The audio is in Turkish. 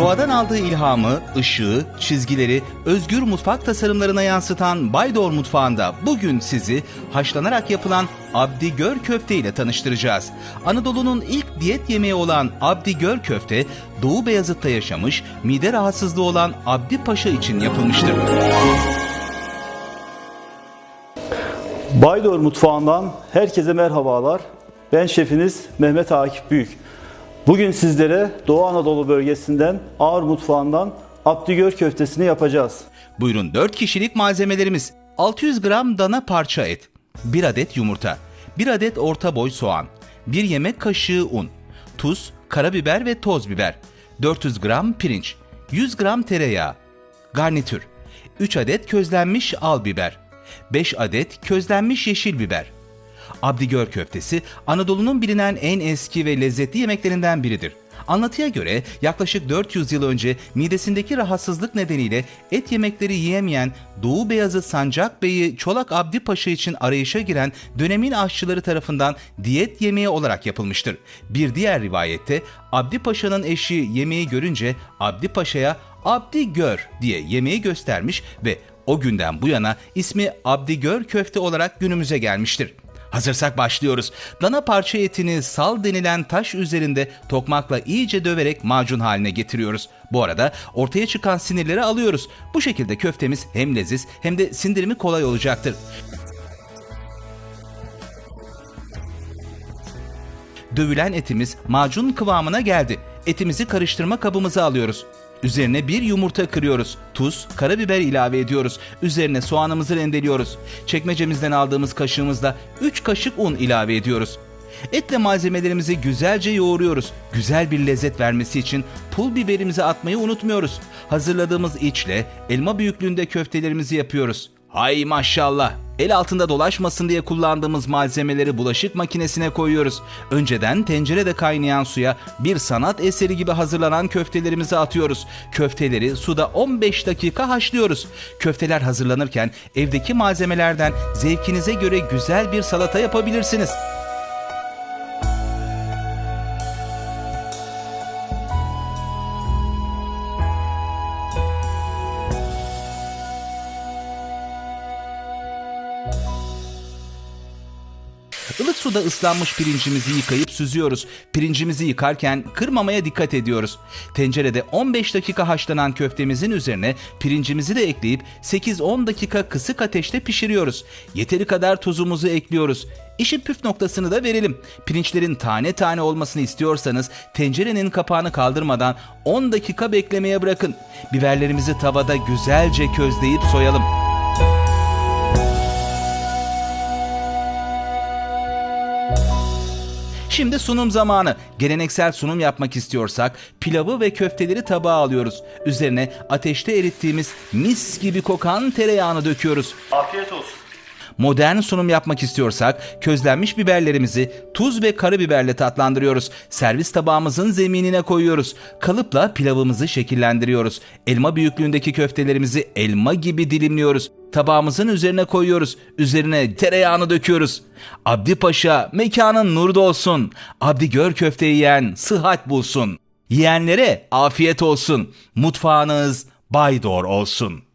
Doğadan aldığı ilhamı, ışığı, çizgileri özgür mutfak tasarımlarına yansıtan Baydor Mutfağı'nda bugün sizi haşlanarak yapılan Abdi Gör köfte ile tanıştıracağız. Anadolu'nun ilk diyet yemeği olan Abdi Gör köfte, Doğu Beyazıt'ta yaşamış, mide rahatsızlığı olan Abdi Paşa için yapılmıştır. Baydor Mutfağı'ndan herkese merhabalar. Ben şefiniz Mehmet Akif Büyük. Bugün sizlere Doğu Anadolu bölgesinden Ağır Mutfağı'ndan Abdigör köftesini yapacağız. Buyurun 4 kişilik malzemelerimiz. 600 gram dana parça et, 1 adet yumurta, 1 adet orta boy soğan, 1 yemek kaşığı un, tuz, karabiber ve toz biber, 400 gram pirinç, 100 gram tereyağı, garnitür, 3 adet közlenmiş al biber, 5 adet közlenmiş yeşil biber. Abdigör köftesi Anadolu'nun bilinen en eski ve lezzetli yemeklerinden biridir. Anlatıya göre yaklaşık 400 yıl önce midesindeki rahatsızlık nedeniyle et yemekleri yiyemeyen Doğu Beyazı Sancak Bey'i Çolak Abdi Paşa için arayışa giren dönemin aşçıları tarafından diyet yemeği olarak yapılmıştır. Bir diğer rivayette Abdi Paşa'nın eşi yemeği görünce Abdi Paşa'ya Abdi Gör diye yemeği göstermiş ve o günden bu yana ismi Abdi Gör köfte olarak günümüze gelmiştir. Hazırsak başlıyoruz. Dana parça etini sal denilen taş üzerinde tokmakla iyice döverek macun haline getiriyoruz. Bu arada ortaya çıkan sinirleri alıyoruz. Bu şekilde köftemiz hem leziz hem de sindirimi kolay olacaktır. Dövülen etimiz macun kıvamına geldi. Etimizi karıştırma kabımıza alıyoruz. Üzerine bir yumurta kırıyoruz. Tuz, karabiber ilave ediyoruz. Üzerine soğanımızı rendeliyoruz. Çekmecemizden aldığımız kaşığımızla 3 kaşık un ilave ediyoruz. Etle malzemelerimizi güzelce yoğuruyoruz. Güzel bir lezzet vermesi için pul biberimizi atmayı unutmuyoruz. Hazırladığımız içle elma büyüklüğünde köftelerimizi yapıyoruz. Hay maşallah. El altında dolaşmasın diye kullandığımız malzemeleri bulaşık makinesine koyuyoruz. Önceden tencerede kaynayan suya bir sanat eseri gibi hazırlanan köftelerimizi atıyoruz. Köfteleri suda 15 dakika haşlıyoruz. Köfteler hazırlanırken evdeki malzemelerden zevkinize göre güzel bir salata yapabilirsiniz. Ilık suda ıslanmış pirincimizi yıkayıp süzüyoruz. Pirincimizi yıkarken kırmamaya dikkat ediyoruz. Tencerede 15 dakika haşlanan köftemizin üzerine pirincimizi de ekleyip 8-10 dakika kısık ateşte pişiriyoruz. Yeteri kadar tuzumuzu ekliyoruz. İşin püf noktasını da verelim. Pirinçlerin tane tane olmasını istiyorsanız tencerenin kapağını kaldırmadan 10 dakika beklemeye bırakın. Biberlerimizi tavada güzelce közleyip soyalım. Şimdi sunum zamanı. Geleneksel sunum yapmak istiyorsak pilavı ve köfteleri tabağa alıyoruz. Üzerine ateşte erittiğimiz mis gibi kokan tereyağını döküyoruz. Afiyet olsun. Modern sunum yapmak istiyorsak közlenmiş biberlerimizi tuz ve karabiberle tatlandırıyoruz. Servis tabağımızın zeminine koyuyoruz. Kalıpla pilavımızı şekillendiriyoruz. Elma büyüklüğündeki köftelerimizi elma gibi dilimliyoruz. Tabağımızın üzerine koyuyoruz. Üzerine tereyağını döküyoruz. Abdi Paşa mekanın nurda olsun. Abdi gör köfte yiyen sıhhat bulsun. Yiyenlere afiyet olsun. Mutfağınız baydor olsun.